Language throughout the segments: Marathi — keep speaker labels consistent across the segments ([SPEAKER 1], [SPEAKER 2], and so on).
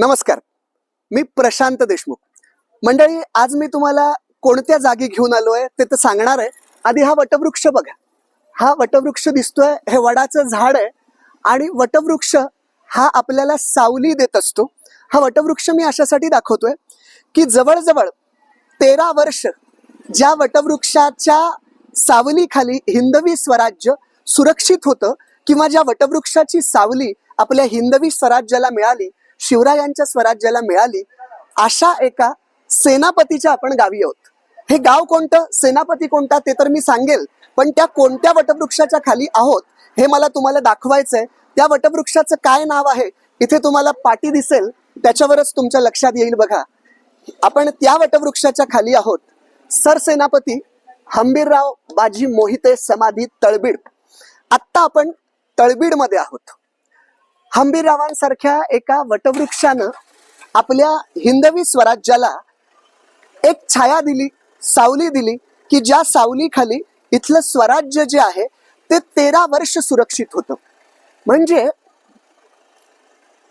[SPEAKER 1] नमस्कार. मी प्रशांत देशमुख. मंडळी आज मी तुम्हाला कोणत्या जागी घेऊन आलोय ते तर सांगणार आहे. आधी हा वटवृक्ष बघा. हा वटवृक्ष दिसतोय हे वडाचं झाड आहे आणि वटवृक्ष हा आपल्याला सावली देत असतो. हा वटवृक्ष मी अशासाठी दाखवतोय की जवळजवळ तेरा वर्ष ज्या वटवृक्षाच्या सावलीखाली हिंदवी स्वराज्य सुरक्षित होतं किंवा ज्या वटवृक्षाची सावली आपल्या हिंदवी स्वराज्याला मिळाली शिवरायांच्या स्वराज्याला मिळाली अशा एका सेनापतीच्या आपण गावी आहोत. हे गाव कोणतं? सेनापती कोणता? ते तर मी सांगेल. पण त्या कोणत्या वटवृक्षाच्या खाली आहोत हे मला तुम्हाला दाखवायचंय. त्या वटवृक्षाचं काय नाव आहे इथे तुम्हाला पाटी दिसेल. त्याच्यावरच तुमच्या लक्षात येईल बघा. आपण त्या वटवृक्षाच्या खाली आहोत. सरसेनापती हंबीरराव बाजी मोहिते समाधी तळबीड. आत्ता आपण तळबीडमध्ये आहोत. हंबीररावांसारख्या एका वटवृक्षानं आपल्या हिंदवी स्वराज्याला एक छाया दिली सावली दिली की ज्या सावलीखाली इथलं स्वराज्य जे आहे ते तेरा वर्ष सुरक्षित होतं. म्हणजे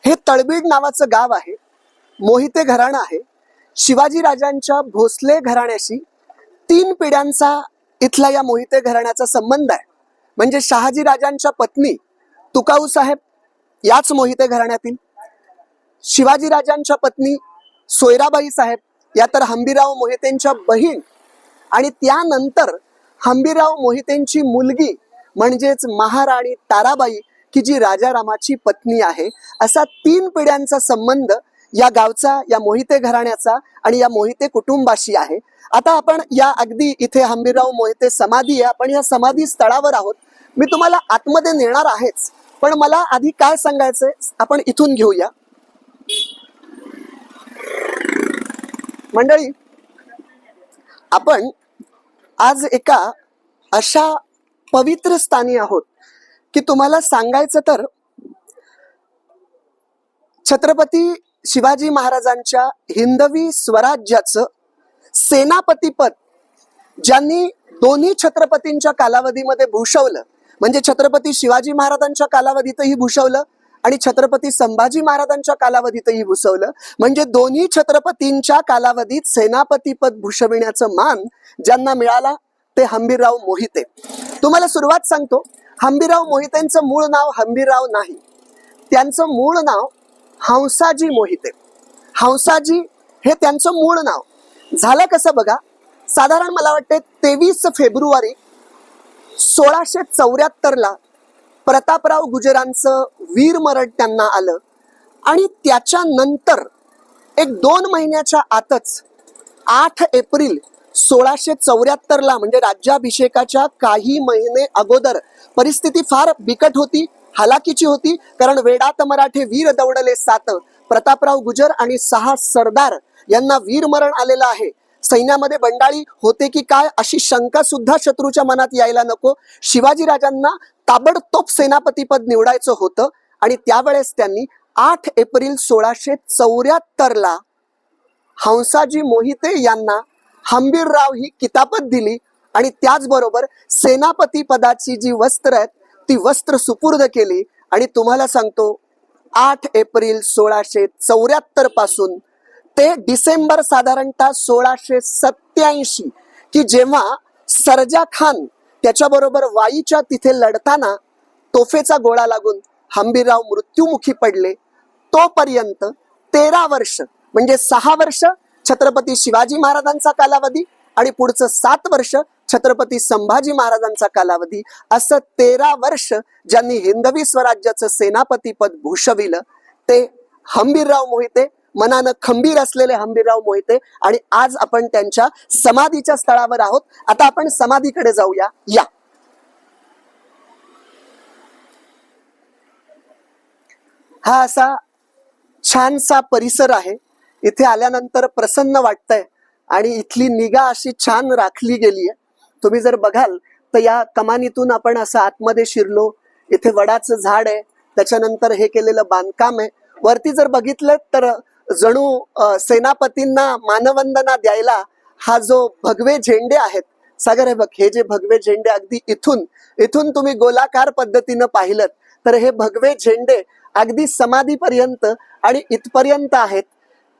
[SPEAKER 1] हे तळबीड नावाचं गाव आहे मोहिते घराणं आहे. शिवाजी राजांच्या भोसले घराण्याशी तीन पिढ्यांचा इथला या मोहिते घराण्याचा संबंध आहे. म्हणजे शहाजी राजांच्या पत्नी तुकाऊ साहेब याच मोहिते घराण्यातील शिवाजी राजांच्या पत्नी सोयराबाई साहेब या तर हंबीराव मोहितेंच्या बहीण आणि त्यानंतर हंबीराव मोहितेंची मुलगी म्हणजेच महाराणी ताराबाई की जी राजारामाची पत्नी आहे. असा तीन पिढ्यांचा संबंध या गावचा या मोहिते घराण्याचा आणि या मोहिते कुटुंबाशी आहे. आता आपण या अगदी इथे हंबीरराव मोहिते समाधी आहे. आपण या समाधी स्थळावर आहोत. मी तुम्हाला आतमध्ये नेणार आहेच. पण मला आधी काय सांगायचंय आपण इथून घेऊया. मंडळी आपण आज एका अशा पवित्र स्थानी आहोत की तुम्हाला सांगायचं तर छत्रपती शिवाजी महाराजांच्या हिंदवी स्वराज्याचं सेनापतीपद ज्यांनी दोन्ही छत्रपतींच्या कालावधीमध्ये भूषवलं म्हणजे छत्रपती शिवाजी महाराजांच्या कालावधीतही भूषवलं आणि छत्रपती संभाजी महाराजांच्या कालावधीतही भूषवलं. म्हणजे दोन्ही छत्रपतींच्या कालावधीत सेनापतीपद भूषविण्याचं मान ज्यांना मिळाला ते हंबीरराव मोहिते. तुम्हाला सुरुवात सांगतो. हंबीरराव मोहितेंचं मूळ नाव हंबीरराव नाही. त्यांचं मूळ नाव हंसाजी मोहिते. हंसाजी हे त्यांचं मूळ नाव. झालं कसं बघा? साधारण मला वाटते तेवीस फेब्रुवारी सोळाशे चौऱ्याहत्तरला प्रतापराव गुजरांचं वीरमरण त्यांना आलं. आणि त्याच्यानंतर एक दोन महिन्याच्या आतच आठ एप्रिल सोळाशे चौऱ्याहत्तरला म्हणजे राज्याभिषेकाच्या काही महिने अगोदर परिस्थिती फार बिकट होती हालाकीची होती कारण वेडात मराठे वीर दौडले सात प्रतापराव गुजर आणि सहा सरदार यांना वीरमरण आलेलं आहे. सैन्यामध्ये बंडाळी होते की काय अशी शंका सुद्धा शत्रूच्या मनात यायला नको. शिवाजीराजांना ताबडतोब सेनापतीपद निवडायचं होतं आणि त्यावेळेस त्यांनी आठ एप्रिल सोळाशे चौऱ्याहत्तरला हंसाजी मोहिते यांना हंबीरराव ही किताबत दिली आणि त्याचबरोबर सेनापती पदाची जी वस्त्र आहेत ती वस्त्र सुपूर्द केली. आणि तुम्हाला सांगतो आठ एप्रिल सोळाशे चौऱ्याहत्तरपासून ते डिसेंबर साधारणतः सोळाशे सत्याऐंशी की जेव्हा सरजा खान त्याच्याबरोबर वाईच्या तिथे लढताना तोफेचा गोळा लागून हंबीरराव मृत्युमुखी पडले तोपर्यंत तेरा वर्ष म्हणजे सहा वर्ष छत्रपती शिवाजी महाराजांचा कालावधी आणि पुढचं सात वर्ष छत्रपती संभाजी महाराजांचा कालावधी असं तेरा वर्ष ज्यांनी हिंदवी स्वराज्याचं सेनापतीपद भूषविलं ते हंबीरराव मोहिते मनानं खंबीर असलेले हंबीरराव मोहिते आणि आज आपण त्यांच्या समाधीच्या स्थळावर आहोत. आता आपण समाधीकडे जाऊया. या. हा असा छानसा परिसर आहे. इथे आल्यानंतर प्रसन्न वाटतंय आणि इथली निगा अशी छान राखली गेली आहे तुम्ही जर बघाल तर या कमानीतून आपण असं आतमध्ये शिरलो. इथे वडाचं झाड आहे. त्याच्यानंतर हे केलेलं बांधकाम आहे. वरती जर बघितलं तर जणू सेनापतींना मानवंदना द्यायला हा जो भगवे झेंडे आहेत सागर हे बघ हे जे भगवे झेंडे अगदी इथून इथून तुम्ही गोलाकार पद्धतीनं पाहिलं तर हे भगवे झेंडे अगदी समाधीपर्यंत आणि इथपर्यंत आहेत.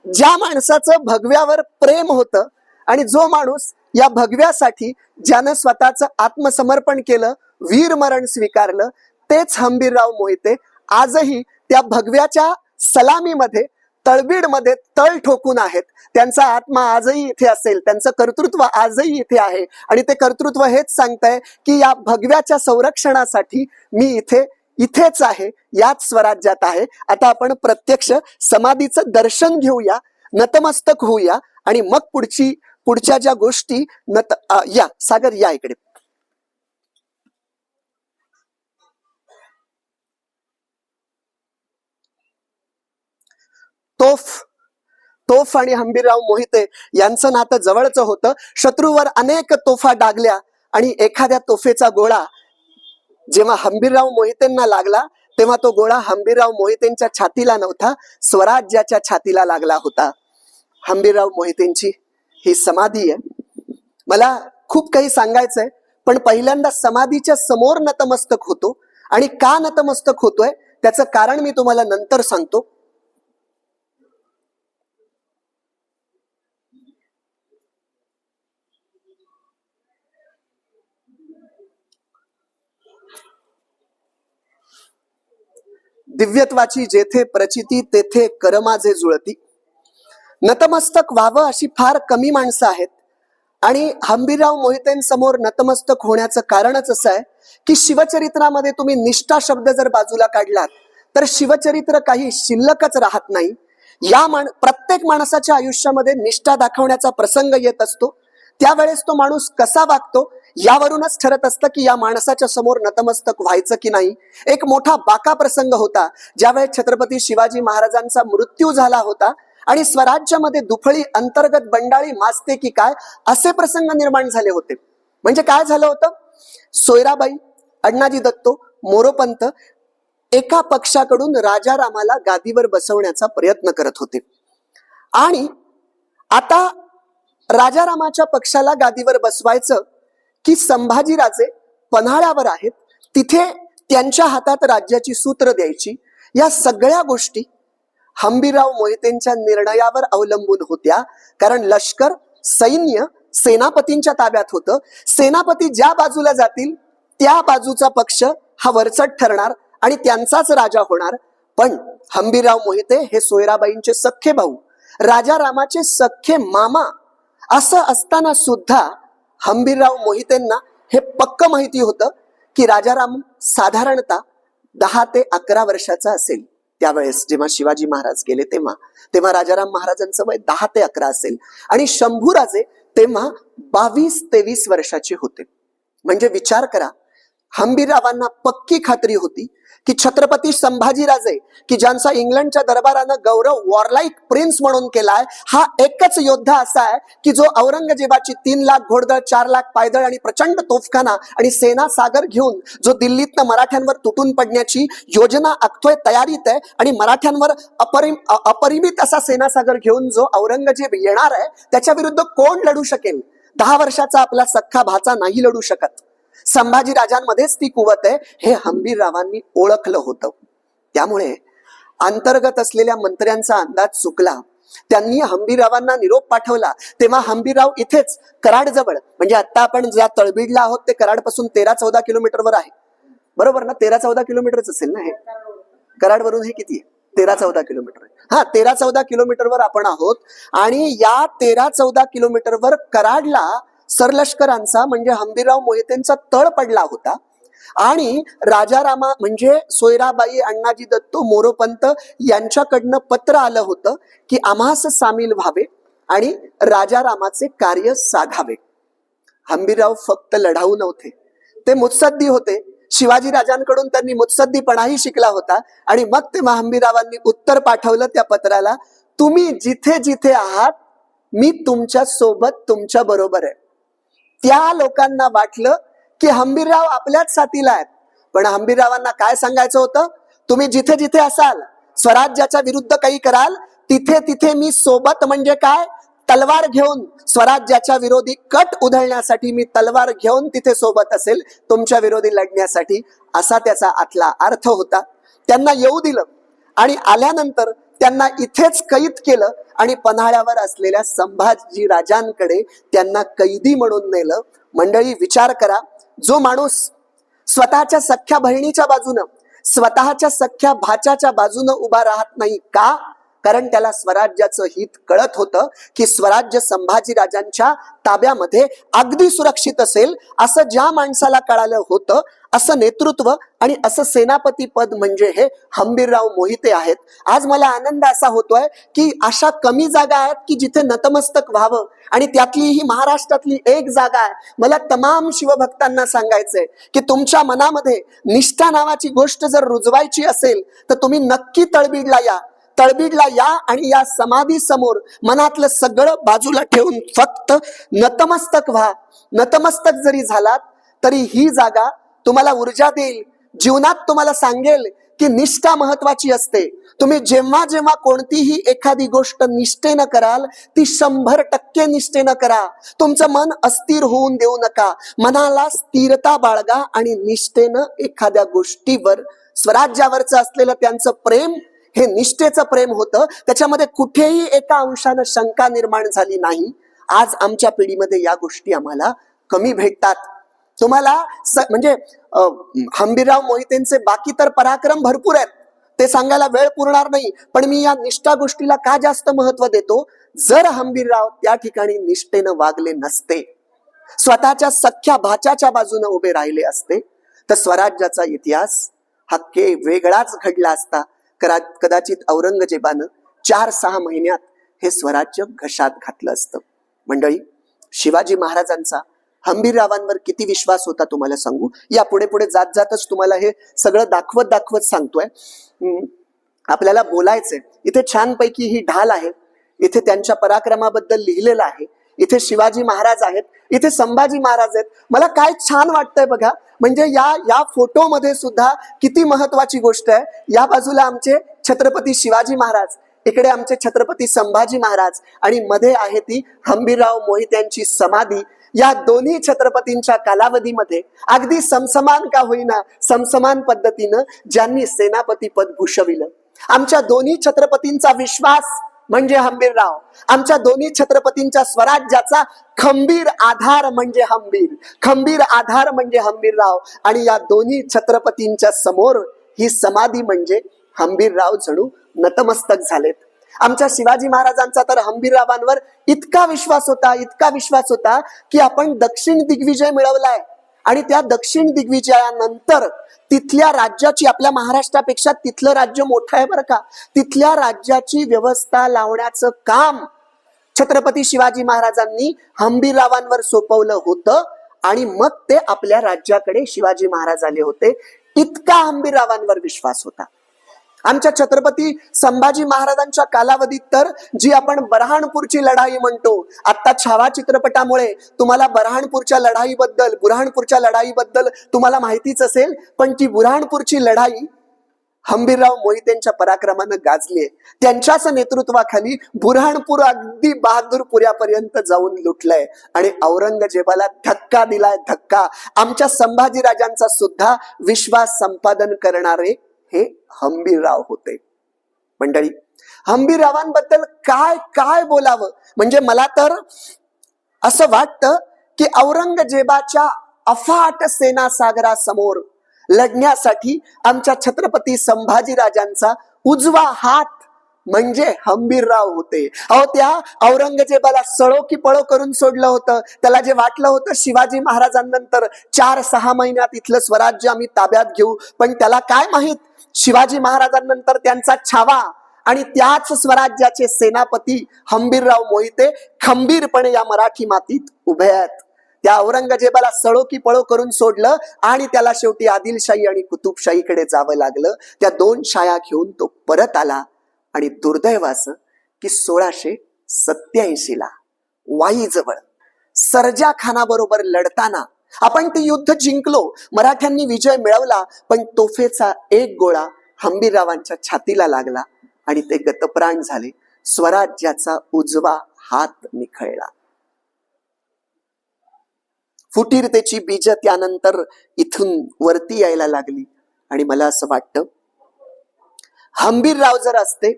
[SPEAKER 1] ज्या माणसाचं भगव्यावर प्रेम होतं आणि जो माणूस या भगव्यासाठी ज्यानं स्वतःचं आत्मसमर्पण केलं वीरमरण स्वीकारलं तेच हंबीरराव मोहिते. आजही त्या भगव्याच्या सलामीमध्ये तळबीडमध्ये तळ ठोकून आहेत. त्यांचा आत्मा आजही इथे असेल त्यांचं कर्तृत्व आजही इथे आहे. आणि ते कर्तृत्व हेच सांगतंय की या भगव्याच्या संरक्षणासाठी मी इथे इथेच आहे याच स्वराज्यात आहे. आता आपण प्रत्यक्ष समाधीचं दर्शन घेऊया नतमस्तक होऊया आणि मग पुढची पुढच्या ज्या गोष्टी नत या सागर या इकडे. तोफ तोफ आणि हंबीरराव मोहिते यांचं नातं जवळचं होतं. शत्रूवर अनेक तोफा डागल्या आणि एखाद्या तोफेचा गोळा जेव्हा हंबीरराव मोहितेंना लागला तेव्हा तो गोळा हंबीरराव मोहितेंच्या छातीला नव्हता स्वराज्याच्या छातीला लागला होता. हंबीरराव मोहितेंची ही समाधी आहे. मला खूप काही सांगायचंय पण पहिल्यांदा समाधीच्या समोर नतमस्तक होतो. आणि का नतमस्तक होतोय? त्याचं कारण मी तुम्हाला नंतर सांगतो. दिव्यत्वाची जेथे प्रचिती तेथे करमाजे जुळती. नतमस्तक व्हावं अशी फार कमी माणसं आहेत. आणि हंबीरराव मोहितेंसमोर नतमस्तक होण्याचं कारणच असं आहे की शिवचरित्रामध्ये तुम्ही निष्ठा शब्द जर बाजूला काढलात तर शिवचरित्र काही शिल्लकच राहत नाही. या माण प्रत्येक माणसाच्या आयुष्यामध्ये निष्ठा दाखवण्याचा प्रसंग येत असतो. त्यावेळेस तो माणूस कसा वागतो यावरूनच ठरत असतं की या माणसाच्या समोर नतमस्तक व्हायचं की नाही. एक मोठा बाका प्रसंग होता. ज्यावेळेस छत्रपती शिवाजी महाराजांचा मृत्यू झाला होता आणि स्वराज्यामध्ये दुफळी अंतर्गत बंडाळी माजते की काय असे प्रसंग निर्माण झाले होते. म्हणजे काय झालं होतं? सोयराबाई अण्णाजी दत्तो मोरोपंत एका पक्षाकडून राजारामाला गादीवर बसवण्याचा प्रयत्न करत होते. आणि आता राजारामाच्या पक्षाला गादीवर बसवायचं की संभाजीराजे पन्हाळ्यावर आहेत. तिथे त्यांच्या हातात राज्याची सूत्र द्यायची. या सगळ्या गोष्टी हंबीरराव मोहितेंच्या निर्णयावर अवलंबून होत्या. कारण लष्कर सैन्य सेनापतींच्या ताब्यात होतं. सेनापती ज्या बाजूला जातील त्या बाजूचा पक्ष हा वरचट ठरणार आणि त्यांचाच राजा होणार. पण हंबीरराव मोहिते हे सोयराबाईंचे सख्खे भाऊ. राजा रामाचे सख्खे मामा असं असताना सुद्धा हंबीरराव मोहितेंना हे पक्क माहिती होतं की राजाराम साधारणतः दहा ते अकरा वर्षाचा असेल. त्यावेळेस जेव्हा शिवाजी महाराज गेले तेव्हा तेव्हा राजाराम महाराजांचं वय दहा ते अकरा असेल. आणि शंभूराजे तेव्हा बावीस तेवीस वर्षाचे होते. म्हणजे विचार करा हंबीररावांना पक्की खात्री होती की छत्रपती संभाजीराजे की ज्यांचा इंग्लंडच्या दरबारानं गौरव वॉरलाईक प्रिन्स म्हणून केलाय हा एकच योद्धा असा आहे की जो औरंगजेबाची तीन लाख घोडदळ चार लाख पायदळ आणि प्रचंड तोफखाना आणि सेना सागर घेऊन जो दिल्लीतनं मराठ्यांवर तुटून पडण्याची योजना आखतोय तयारीत आहे आणि मराठ्यांवर अपरिम अपरिमित असा सेनासागर घेऊन जो औरंगजेब येणार आहे त्याच्या विरुद्ध कोण लढू शकेल? दहा वर्षाचा आपला सख्खा भाचा नाही लढू शकत. संभाजी राजांमध्येच ती कुवत आहे. हे हंबीररावांनी ओळखलं होतं. त्यामुळे अंतर्गत असलेल्या मंत्र्यांचा अंदाज चुकला. त्यांनी हंबीररावांना निरोप पाठवला. तेव्हा हंबीरराव इथेच कराड जवळ. म्हणजे आता आपण ज्या तळबीडला आहोत ते कराडपासून तेरा चौदा किलोमीटरवर आहे. बरोबर ना? तेरा चौदा किलोमीटरच असेल ना हे? कराड वरून हे किती आहे? तेरा चौदा किलोमीटर हा तेरा चौदा किलोमीटरवर आपण आहोत. आणि या तेरा चौदा किलोमीटरवर कराडला सरलष्करांचा म्हणजे हंबीरराव मोहितेंचा तळ पडला होता. आणि राजारामा म्हणजे सोयराबाई अण्णाजी दत्तो मोरोपंत यांच्याकडनं पत्र आलं होतं की आम्हास सामील व्हावे आणि राजारामाचे कार्य साधावे. हंबीरराव फक्त लढाऊ नव्हते. ते मुत्सद्दी होते. शिवाजी राजांकडून त्यांनी मुत्सद्दीपणाही शिकला होता आणि मग ते हंबीररावांनी उत्तर पाठवलं त्या पत्राला तुम्ही जिथे जिथे आहात मी तुमच्यासोबत तुमच्या बरोबर आहे. त्या लोकांना वाटलं की हंबीरराव आपल्याच साथीला आहेत. पण हंबीररावांना काय सांगायचं होतं? तुम्ही जिथे जिथे असाल स्वराज्याच्या विरुद्ध काही कराल तिथे तिथे मी सोबत म्हणजे काय? तलवार घेऊन स्वराज्याच्या विरोधी कट उधळण्यासाठी मी तलवार घेऊन तिथे सोबत असेल तुमच्या विरोधी लढण्यासाठी असा त्याचा आतला अर्थ होता. त्यांना येऊ दिलं. आणि आल्यानंतर त्यांना इथेच कैद केलं आणि पन्हाळ्यावर असलेल्या संभाजी राजांकडे त्यांना कैदी म्हणून नेलं. मंडळी विचार करा. जो माणूस स्वतःच्या सख्या बहिणीच्या बाजूनं स्वतःच्या सख्या भाच्याच्या बाजूनं उभा राहत नाही का? कारण त्याला स्वराज्याचं हित कळत होतं की स्वराज्य संभाजी राजांच्या ताब्यामध्ये अगदी सुरक्षित असेल असं ज्या माणसाला कळालं होतं असं नेतृत्व आणि असं सेनापती पद म्हणजे हे हंबीरराव मोहिते आहेत. आज मला आनंद असा होतोय की अशा कमी जागा आहेत की जिथे नतमस्तक व्हावं आणि त्यातली ही महाराष्ट्रातली एक जागा आहे. मला तमाम शिवभक्तांना सांगायचंय की तुमच्या मनामध्ये निष्ठा नावाची गोष्ट जर रुजवायची असेल तर तुम्ही नक्की तळबीडला या. तळबीडला या आणि या समाधी समोर मनातलं सगळं बाजूला ठेवून फक्त नतमस्तक व्हा. नतमस्तक जरी झालात तरी ही जागा तुम्हाला ऊर्जा देईल जीवनात तुम्हाला सांगेल की निष्ठा महत्वाची असते. तुम्ही जेव्हा जेव्हा कोणतीही एखादी गोष्ट निष्ठेनं कराल ती शंभर टक्के निष्ठेनं करा. तुमचं मन अस्थिर होऊन देऊ नका. मनाला स्थिरता बाळगा आणि निष्ठेनं एखाद्या गोष्टीवर स्वराज्यावरचं असलेलं त्यांचं प्रेम हे निष्ठेचं प्रेम होतं. त्याच्यामध्ये कुठेही एका अंशानं शंका निर्माण झाली नाही. आज आमच्या पिढीमध्ये या गोष्टी आम्हाला कमी भेटतात. तुम्हाला म्हणजे अं, हंबीरराव मोहितेंचे बाकी तर पराक्रम भरपूर आहेत. ते सांगायला वेळ पुरणार नाही पण मी या निष्ठा गोष्टीला का जास्त महत्त्व देतो? जर हंबीरराव त्या ठिकाणी निष्ठेनं वागले नसते स्वतःच्या सख्या भाच्याच्या बाजूने उभे राहिले असते तर स्वराज्याचा इतिहास हा के वेगळाच घडला असता. करा कदाचित औरंगजेबानं चार सहा महिन्यात हे स्वराज्य घशात घातलं असतं. मंडळी शिवाजी महाराजांचा हंबीररावांवर किती विश्वास होता तुम्हाला सांगू? या पुढे पुढे जात जातच तुम्हाला हे सगळं दाखवत दाखवत सांगतोय. हम्म, आपल्याला बोलायचंय. इथे छानपैकी ही ढाल आहे. इथे त्यांच्या पराक्रमाबद्दल लिहिलेलं आहे. इथे शिवाजी महाराज आहेत. इथे संभाजी महाराज आहेत. मला काय छान वाटतंय बघा. म्हणजे या या फोटोमध्ये सुद्धा किती महत्वाची गोष्ट आहे. या बाजूला आमचे छत्रपती शिवाजी महाराज इकडे आमचे छत्रपती संभाजी महाराज आणि मध्ये आहे ती हंबीरराव मोहित्यांची समाधी. या दोन्ही छत्रपतींच्या कालावधीमध्ये अगदी समसमान का होईना समसमान पद्धतीनं ज्यांनी सेनापती पद भूषविलं. आमच्या दोन्ही छत्रपतींचा विश्वास म्हणजे हंबीरराव. आमच्या दोन्ही छत्रपतींच्या स्वराज्याचा खंबीर आधार म्हणजे हंबीर. खंबीर आधार म्हणजे हंबीरराव. आणि या दोन्ही छत्रपतींच्या समोर ही समाधी म्हणजे हंबीरराव जणू नतमस्तक झालेत. आमच्या शिवाजी महाराजांचा तर हंबीररावांवर इतका विश्वास होता इतका विश्वास होता की आपण दक्षिण दिग्विजय मिळवलाय. आणि त्या दक्षिण दिग्विजयानंतर तिथल्या राज्याची आपल्या महाराष्ट्रापेक्षा तिथलं राज्य मोठं आहे बरं का तिथल्या राज्याची व्यवस्था लावण्याचं काम छत्रपती शिवाजी महाराजांनी हंबीररावांवर सोपवलं होतं आणि मग ते आपल्या राज्याकडे शिवाजी महाराज आले होते. इतका हंबीररावांवर विश्वास होता. आमच्या छत्रपती संभाजी महाराजांच्या कालावधीत तर जी आपण बरहाणपूरची लढाई म्हणतो आता छावा चित्रपटामुळे तुम्हाला बरहाणपूरच्या लढाईबद्दल बुऱ्हाणपूरच्या लढाईबद्दल तुम्हाला माहितीच असेल पण ती बुऱ्हाणपूरची लढाई हंबीरराव मोहितेंच्या पराक्रमानं गाजली त्यांच्याच नेतृत्वाखाली बुऱ्हाणपूर अगदी बहादूरपुऱ्यापर्यंत जाऊन लुटलंय. आणि औरंगजेबाला धक्का दिलाय धक्का. आमच्या संभाजी राजांचा सुद्धा विश्वास संपादन करणारे हे हंबीरराव होते. मंडळी हंबीररावांबद्दल काय काय बोलावं? म्हणजे मला तर असं वाटतं की औरंगजेबाच्या अफाट सेना सागरासमोर लढण्यासाठी आमच्या छत्रपती संभाजी राजांचा उजवा हात म्हणजे हंबीरराव होते. अहो त्या औरंगजेबाला सळो की पळो करून सोडलं होतं. त्याला जे वाटलं होतं शिवाजी महाराजांनंतर चार सहा महिन्यात इथलं स्वराज्य आम्ही ताब्यात घेऊ. पण त्याला काय माहीत? शिवाजी महाराजांनंतर त्यांचा छावा आणि त्याच स्वराज्याचे सेनापती हंबीरराव मोहिते खंबीरपणे या मराठी मातीत उभे आहेत. त्या औरंगजेबाला सळो की पळो करून सोडलं आणि त्याला शेवटी आदिलशाही आणि कुतुबशाहीकडे जावं लागलं. त्या दोन शाया घेऊन तो परत आला. आणि दुर्दैवाचं की सोळाशे सत्याऐंशीला वाईजवळ सरजा खानाबरोबर लढताना आपण ते युद्ध जिंकलो मराठ्यांनी विजय मिळवला पण तोफेचा एक गोळा हंबीररावांच्या छातीला लागला आणि ते गतप्राण झाले. स्वराज्याचा उजवा हात निखळला. फुटीरतेची बीज त्यानंतर इथून वरती यायला लागली. आणि मला असं वाटतं हंबीरराव जर असते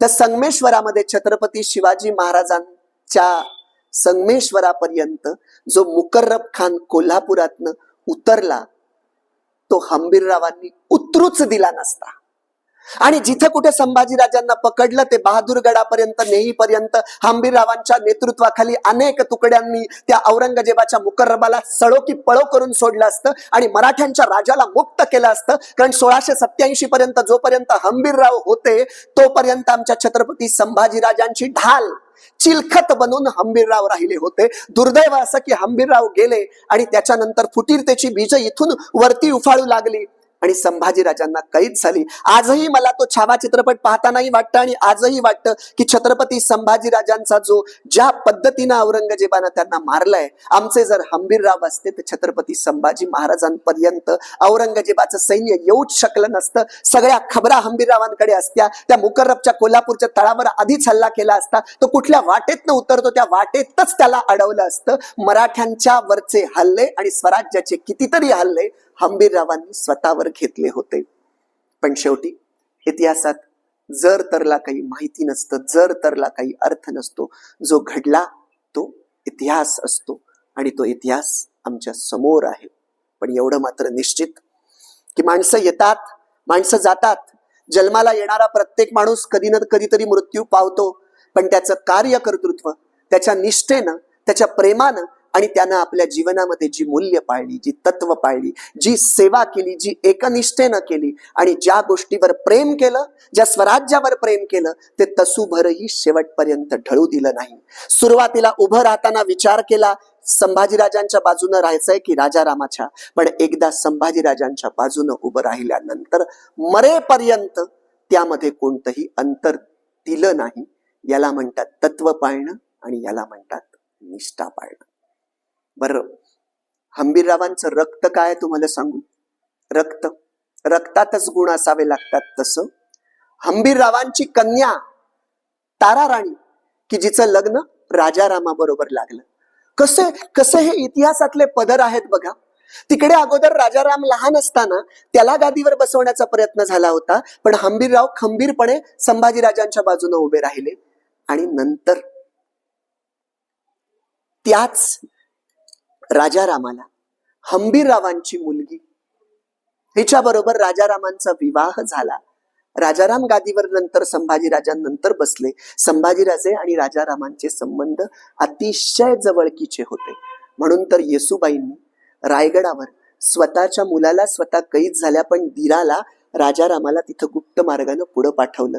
[SPEAKER 1] तर संगमेश्वरामध्ये छत्रपती शिवाजी महाराजांच्या संगमेश्वरापर्यंत जो मुकर्रब खान कोल्हापुरातनं उतरला तो हंबीररावांनी उतरूच दिला नसता. आणि जिथे कुठे संभाजीराजांना पकडलं ते बहादूरगडापर्यंत नेईपर्यंत हंबीररावांच्या नेतृत्वाखाली अनेक तुकड्यांनी त्या औरंगजेबाच्या मुकर्रबाला सळो की पळो करून सोडलं असतं आणि मराठ्यांच्या राजाला मुक्त केलं असतं. कारण सोळाशे सत्याऐंशी पर्यंत जोपर्यंत हंबीरराव होते तोपर्यंत आमच्या छत्रपती संभाजीराजांची ढाल चिलखत बनून हंबीरराव राहिले होते. दुर्दैव असं की हंबीरराव गेले आणि त्याच्यानंतर फुटीरतेची बीज इथून वरती उफाळू लागली. आणि संभाजीराजांना कैद झाली. आजही मला तो छावा चित्रपट पाहतानाही वाटतं आणि आजही वाटतं की छत्रपती संभाजीराजांचा जो ज्या पद्धतीनं औरंगजेबानं त्यांना मारलंय आमचे जर हंबीरराव असते तर छत्रपती संभाजी महाराजांपर्यंत औरंगजेबाचं सैन्य येऊच शकलं नसतं. सगळ्या खबरा हंबीररावांकडे असत्या. त्या मुकर्रबच्या कोल्हापूरच्या तळावर आधीच हल्ला केला असता. तो कुठल्या वाटेतनं उतरतो त्या वाटेतच त्याला अडवलं असतं. मराठ्यांच्या वरचे हल्ले आणि स्वराज्याचे कितीतरी हल्ले हंबीररावांनी स्वतःवर घेतले होते. पण शेवटी इतिहासात जर तरला काही माहिती नसतं जर तरला काही अर्थ नसतो जो घडला तो इतिहास असतो आणि तो इतिहास आमच्यासमोर आहे. पण एवढं मात्र निश्चित की माणसं येतात माणसं जातात. जन्माला येणारा प्रत्येक माणूस कधी ना कधीतरी मृत्यू पावतो पण त्याचं कार्यकर्तृत्व त्याच्या निष्ठेनं त्याच्या प्रेमानं आणि त्यानं आपल्या जीवनामध्ये जी मूल्य पाळली जी तत्व पाळली जी सेवा केली जी एकनिष्ठेनं केली आणि ज्या गोष्टीवर प्रेम केलं ज्या स्वराज्यावर प्रेम केलं ते तसूभरही शेवटपर्यंत ढळू दिलं नाही. सुरुवातीला उभं राहताना विचार केला संभाजीराजांच्या बाजूनं राहायचंय की राजारामाच्या? पण एकदा संभाजीराजांच्या बाजूनं उभं राहिल्यानंतर मरेपर्यंत त्यामध्ये कोणतंही अंतर दिलं नाही. याला म्हणतात तत्व पाळणं आणि याला म्हणतात निष्ठा पाळणं. बरं. हंबीररावांचं रक्त काय तुम्हाला सांगू? रक्त. रक्तातच गुण असावे लागतात तसं. हंबीररावांची कन्या तारा राणी की जिचं लग्न राजारामाबरोबर लागलं. कसे कसे हे इतिहासातले पदर आहेत बघा. तिकडे अगोदर राजाराम लहान असताना त्याला गादीवर बसवण्याचा प्रयत्न झाला होता पण हंबीरराव खंबीरपणे संभाजीराजांच्या बाजूने उभे राहिले. आणि नंतर त्याच राजारामाला. हंबीररावांची मुलगी. हिच्याबरोबर राजारामांचा विवाह झाला. राजाराम गादीवर नंतर संभाजीराजांनंतर बसले. संभाजीराजे आणि राजारामांचे संबंध अतिशय जवळकीचे होते. म्हणून तर येसुबाईंनी रायगडावर स्वतःच्या मुलाला स्वतः कैद झाल्या पण दिराला राजारामाला तिथं गुप्त मार्गानं पुढं पाठवलं.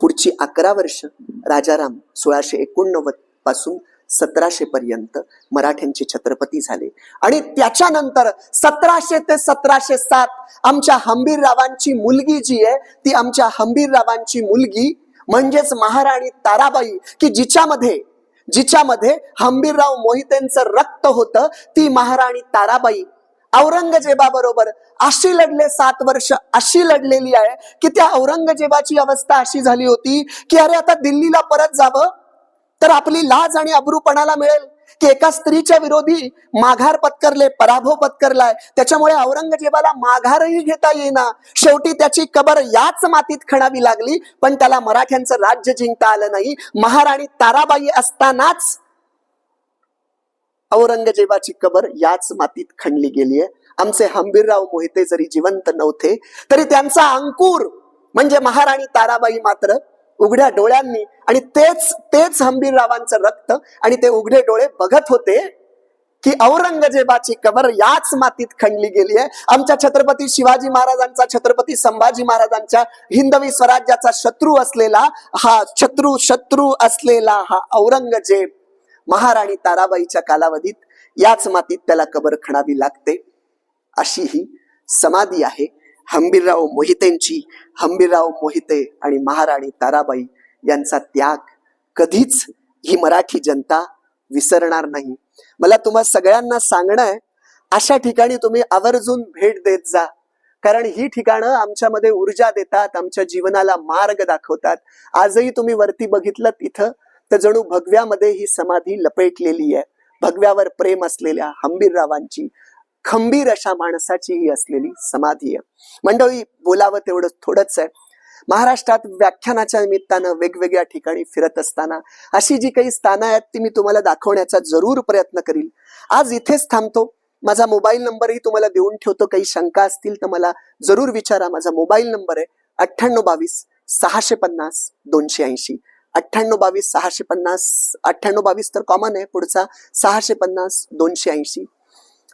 [SPEAKER 1] पुढची अकरा वर्ष राजाराम सोळाशे एकोणनव्वदपासून सतराशे पर्यंत मराठ्यांचे छत्रपती झाले. आणि त्याच्यानंतर सतराशे ते सतराशे सात आमच्या हंबीररावांची मुलगी जी आहे ती आमच्या हंबीररावांची मुलगी म्हणजेच महाराणी ताराबाई की जिच्यामध्ये जिच्यामध्ये हंबीरराव मोहितेंचं रक्त होतं ती महाराणी ताराबाई. औरंगजेबाबरोबर अशी लढले सात वर्ष अशी लढलेली आहे की त्या औरंगजेबाची अवस्था अशी झाली होती की अरे आता दिल्लीला परत जावं? तर आपली लाज आणि अब्रूपणाला मिळेल. की एका स्त्रीच्या विरोधी माघार पत्करले पराभव पत्करलाय. त्याच्यामुळे औरंगजेबाला माघारही घेता येईना. शेवटी त्याची कबर याच मातीत खणावी लागली पण त्याला मराठ्यांचं राज्य जिंकता आलं नाही. महाराणी ताराबाई असतानाच औरंगजेबाची कबर याच मातीत खणली गेली आहे. आमचे हंबीरराव मोहिते जरी जिवंत नव्हते तरी त्यांचा अंकुर म्हणजे महाराणी ताराबाई मात्र उघड्या डोळ्यांनी आणि तेच तेच हंबीररावांचं रक्त आणि ते उघडे डोळे बघत होते की औरंगजेबाची कबर याच मातीत खणली गेली आहे. आमच्या छत्रपती शिवाजी महाराजांचा छत्रपती संभाजी महाराजांच्या हिंदवी स्वराज्याचा शत्रू असलेला हा शत्रू शत्रू असलेला हा औरंगजेब महाराणी ताराबाईच्या कालावधीत याच मातीत त्याला कबर खणावी लागते. अशी ही समाधी आहे. हंबीरराव मोहितेंची हंबीरराव मोहिते आणि महाराणी ताराबाई यांचा त्याग कधीच ही मराठी जनता विसरणार नाही. मला तुम्हा सगळ्यांना सांगणं आहे अशा ठिकाणी तुम्ही आवर्जून भेट देत जा. कारण ही ठिकाणं आमच्यामध्ये ऊर्जा देतात आमच्या जीवनाला मार्ग दाखवतात. आजही तुम्ही वरती बघितलं तिथं तर जणू भगव्यामध्ये ही समाधी लपेटलेली आहे. भगव्यावर प्रेम असलेल्या हंबीररावांची खंबीर अशा माणसाची ही असलेली समाधी आहे. मंडळी बोलावं तेवढं थोडंच आहे. महाराष्ट्रात व्याख्यानाच्या निमित्तानं वेगवेगळ्या ठिकाणी फिरत असताना अशी जी काही स्थानं आहेत ती मी तुम्हाला दाखवण्याचा जरूर प्रयत्न करील. आज इथेच थांबतो. माझा मोबाईल नंबरही तुम्हाला देऊन ठेवतो. काही शंका असतील तर मला जरूर विचारा. माझा मोबाईल नंबर आहे अठ्ठ्याण्णव बावीस सहाशे पन्नास दोनशे ऐंशी. अठ्ठ्याण्णव बावीस सहाशे पन्नास अठ्ठ्याण्णव बावीस तर कॉमन आहे. पुढचा सहाशे पन्नास दोनशे ऐंशी.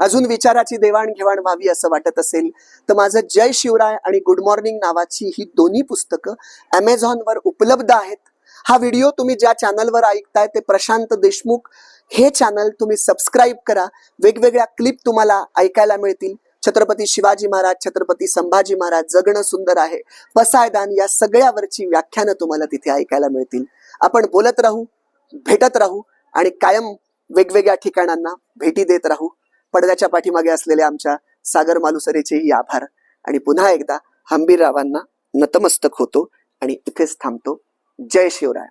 [SPEAKER 1] अजून विचाराची देवाणघेवाण व्हावी असं वाटत असेल तर माझं जय शिवराय आणि गुड मॉर्निंग नावाची ही दोन्ही पुस्तकं ॲमेझॉनवर उपलब्ध आहेत. हा व्हिडिओ तुम्ही ज्या चॅनलवर ऐकताय ते प्रशांत देशमुख हे चॅनल तुम्ही सबस्क्राईब करा. वेगवेगळ्या क्लिप तुम्हाला ऐकायला मिळतील. छत्रपती शिवाजी महाराज छत्रपती संभाजी महाराज जगणं सुंदर आहे. पसायदान या सगळ्यावरची व्याख्यानं तुम्हाला तिथे ऐकायला मिळतील. आपण बोलत राहू भेटत राहू आणि कायम वेगवेगळ्या ठिकाणांना भेटी देत राहू. पडद्याच्या पाठीमागे असलेल्या आमच्या सागर मालुसरेचेही आभार. आणि पुन्हा एकदा हंबीररावांना नतमस्तक होतो आणि इथेच थांबतो. जय शिवराय.